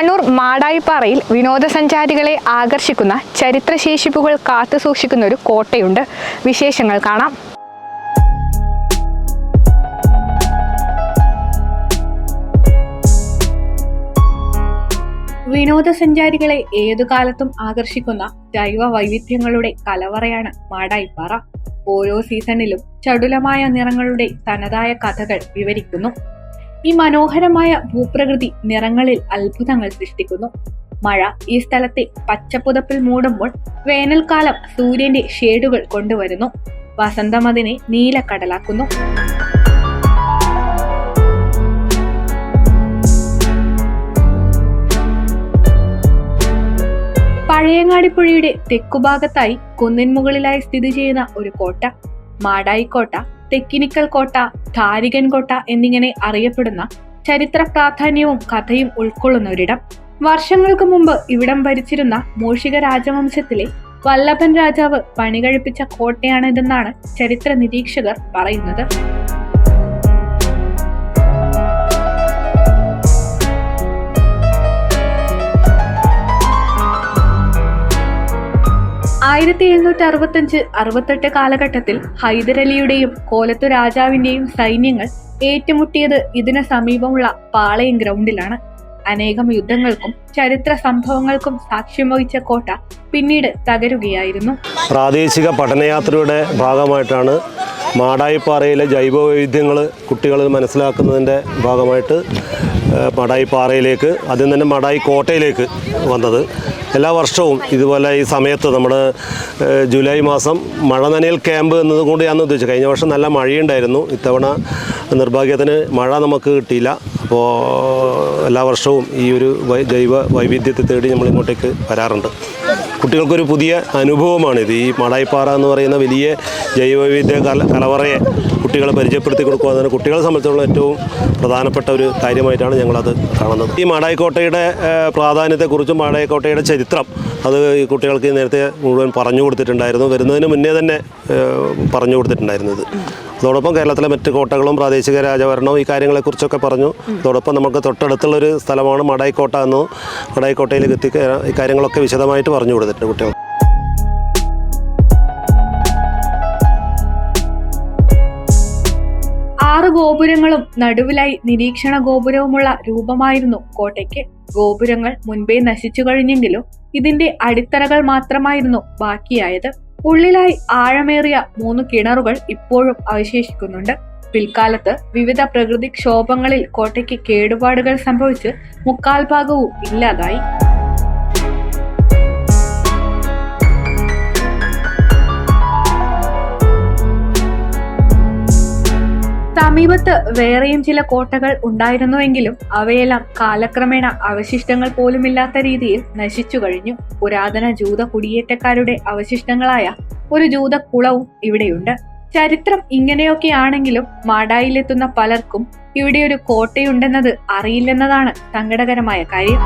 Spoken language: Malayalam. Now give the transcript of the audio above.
കണ്ണൂർ മാടായിപ്പാറയിൽ വിനോദസഞ്ചാരികളെ ആകർഷിക്കുന്ന ചരിത്രശേഷിപ്പുകൾ കാത്തുസൂക്ഷിക്കുന്ന ഒരു കോട്ടയുണ്ട്. വിശേഷങ്ങൾ കാണാം. വിനോദസഞ്ചാരികളെ ഏതു കാലത്തും ആകർഷിക്കുന്ന ജൈവ വൈവിധ്യങ്ങളുടെ കലവറയാണ് മാടായിപ്പാറ. ഓരോ സീസണിലും ചടുലമായ നിറങ്ങളുടെ തനതായ കഥകൾ വിവരിക്കുന്നു. ഈ മനോഹരമായ ഭൂപ്രകൃതി നിറങ്ങളിൽ അത്ഭുതങ്ങൾ സൃഷ്ടിക്കുന്നു. മഴ ഈ സ്ഥലത്തെ പച്ചപ്പുതപ്പിൽ മൂടുമ്പോൾ വേനൽക്കാലം സൂര്യന്റെ ഷേഡുകൾ കൊണ്ടുവരുന്നു. വസന്തം അതിനെ നീലക്കടലാക്കുന്നു പഴയങ്ങാടിപ്പുഴയുടെ തെക്കുഭാഗത്തായി കുന്നിൻ മുകളിലായി സ്ഥിതി ചെയ്യുന്ന ഒരു കോട്ട മാടായിക്കോട്ട തെക്കിനിക്കൽ കോട്ട ധാരികൻ കോട്ട എന്നിങ്ങനെ അറിയപ്പെടുന്ന ചരിത്ര പ്രാധാന്യവും കഥയും ഉൾക്കൊള്ളുന്ന ഒരിടം വർഷങ്ങൾക്ക് മുമ്പ് ഇവിടം ഭരിച്ചിരുന്ന മൂഷിക രാജവംശത്തിലെ വല്ലഭൻ രാജാവ് പണികഴിപ്പിച്ച കോട്ടയാണിതെന്നാണ് ചരിത്ര നിരീക്ഷകർ പറയുന്നത്. ആയിരത്തി എഴുന്നൂറ്റി അറുപത്തഞ്ച് അറുപത്തെട്ട് കാലഘട്ടത്തിൽ ഹൈദരലിയുടെയും കോലത്തു രാജാവിന്റെയും സൈന്യങ്ങൾ ഏറ്റുമുട്ടിയത് ഇതിന് സമീപമുള്ള പാളയം ഗ്രൗണ്ടിലാണ്. അനേകം യുദ്ധങ്ങൾക്കും ചരിത്ര സംഭവങ്ങൾക്കും സാക്ഷ്യം വഹിച്ച കോട്ട പിന്നീട് തകരുകയായിരുന്നു. പ്രാദേശിക പഠനയാത്രയുടെ ഭാഗമായിട്ടാണ് മാടായിപ്പാറയിലെ ജൈവവൈവിധ്യങ്ങൾ കുട്ടികൾ മനസ്സിലാക്കുന്നതിന്റെ ഭാഗമായിട്ട് ഏഹ്, മാടായിപ്പാറയിലേക്ക് ആദ്യം തന്നെ മടായി കോട്ടയിലേക്ക് വന്നത്. എല്ലാ വർഷവും ഇതുപോലെ ഈ സമയത്ത് നമ്മൾ ജൂലൈ മാസം മഴ നനയൽ ക്യാമ്പ് എന്നതുകൊണ്ട് ഞാൻ ഉദ്ദേശിച്ചു കഴിഞ്ഞ വർഷം നല്ല മഴയുണ്ടായിരുന്നു. ഇത്തവണ നിർഭാഗ്യത്തിന് മഴ നമുക്ക് കിട്ടിയില്ല. അപ്പോൾ എല്ലാ വർഷവും ഈ ഒരു ജൈവ വൈവിധ്യത്തെ തേടി നമ്മൾ ഇങ്ങോട്ടേക്ക് വരാറുണ്ട്. കുട്ടികൾക്കൊരു പുതിയ അനുഭവമാണിത്. ഈ മടായിപ്പാറ എന്ന് പറയുന്ന വലിയ ജൈവവൈവിധ്യ കല കലവറയെ കുട്ടികളെ പരിചയപ്പെടുത്തി കൊടുക്കുക എന്നതാണ് കുട്ടികളെ സംബന്ധിച്ചുള്ള ഏറ്റവും പ്രധാനപ്പെട്ട ഒരു കാര്യമായിട്ടാണ് ഞങ്ങളത് കാണുന്നത്. ഈ മാടായിക്കോട്ടയുടെ പ്രാധാന്യത്തെക്കുറിച്ചും മാടായിക്കോട്ടയുടെ ചരിത്രം അത് ഈ കുട്ടികൾക്ക് നേരത്തെ മുഴുവൻ പറഞ്ഞു കൊടുത്തിട്ടുണ്ടായിരുന്നു. വരുന്നതിന് മുന്നേ തന്നെ പറഞ്ഞു കൊടുത്തിട്ടുണ്ടായിരുന്നത്. അതോടൊപ്പം കേരളത്തിലെ മറ്റ് കോട്ടകളും പ്രാദേശിക രാജഭരണവും ഈ കാര്യങ്ങളെക്കുറിച്ചൊക്കെ പറഞ്ഞു. അതോടൊപ്പം നമുക്ക് തൊട്ടടുത്തുള്ളൊരു സ്ഥലമാണ് മടായിക്കോട്ട എന്ന് മടായിക്കോട്ടയിലേക്ക് എത്തി ഈ കാര്യങ്ങളൊക്കെ വിശദമായിട്ട് പറഞ്ഞു കൊടുത്തിട്ടുണ്ട് കുട്ടികൾ. ആറ് ഗോപുരങ്ങളും നടുവിലായി നിരീക്ഷണ ഗോപുരവുമുള്ള രൂപമായിരുന്നു കോട്ടയ്ക്ക്. ഗോപുരങ്ങൾ മുൻപേ നശിച്ചു കഴിഞ്ഞെങ്കിലും ഇതിന്റെ അടിത്തറകൾ മാത്രമായിരുന്നു ബാക്കിയായത്. ഉള്ളിലായി ആഴമേറിയ മൂന്ന് കിണറുകൾ ഇപ്പോഴും അവശേഷിക്കുന്നുണ്ട്. പിൽക്കാലത്ത് വിവിധ പ്രകൃതിക്ഷോഭങ്ങളിൽ കോട്ടയ്ക്ക് കേടുപാടുകൾ സംഭവിച്ച് മുക്കാൽ ഭാഗവും ഇല്ലാതായി. സമീപത്ത് വേറെയും ചില കോട്ടകൾ ഉണ്ടായിരുന്നുവെങ്കിലും അവയെല്ലാം കാലക്രമേണ അവശിഷ്ടങ്ങൾ പോലുമില്ലാത്ത രീതിയിൽ നശിച്ചു കഴിഞ്ഞു. പുരാതന ജൂത കുടിയേറ്റക്കാരുടെ അവശിഷ്ടങ്ങളായ ഒരു ജൂത കുളവും ഇവിടെയുണ്ട്. ചരിത്രം ഇങ്ങനെയൊക്കെയാണെങ്കിലും മാടായിലെത്തുന്ന പലർക്കും ഇവിടെ ഒരു കോട്ടയുണ്ടെന്നത് അറിയില്ലെന്നതാണ് സങ്കടകരമായ കാര്യം.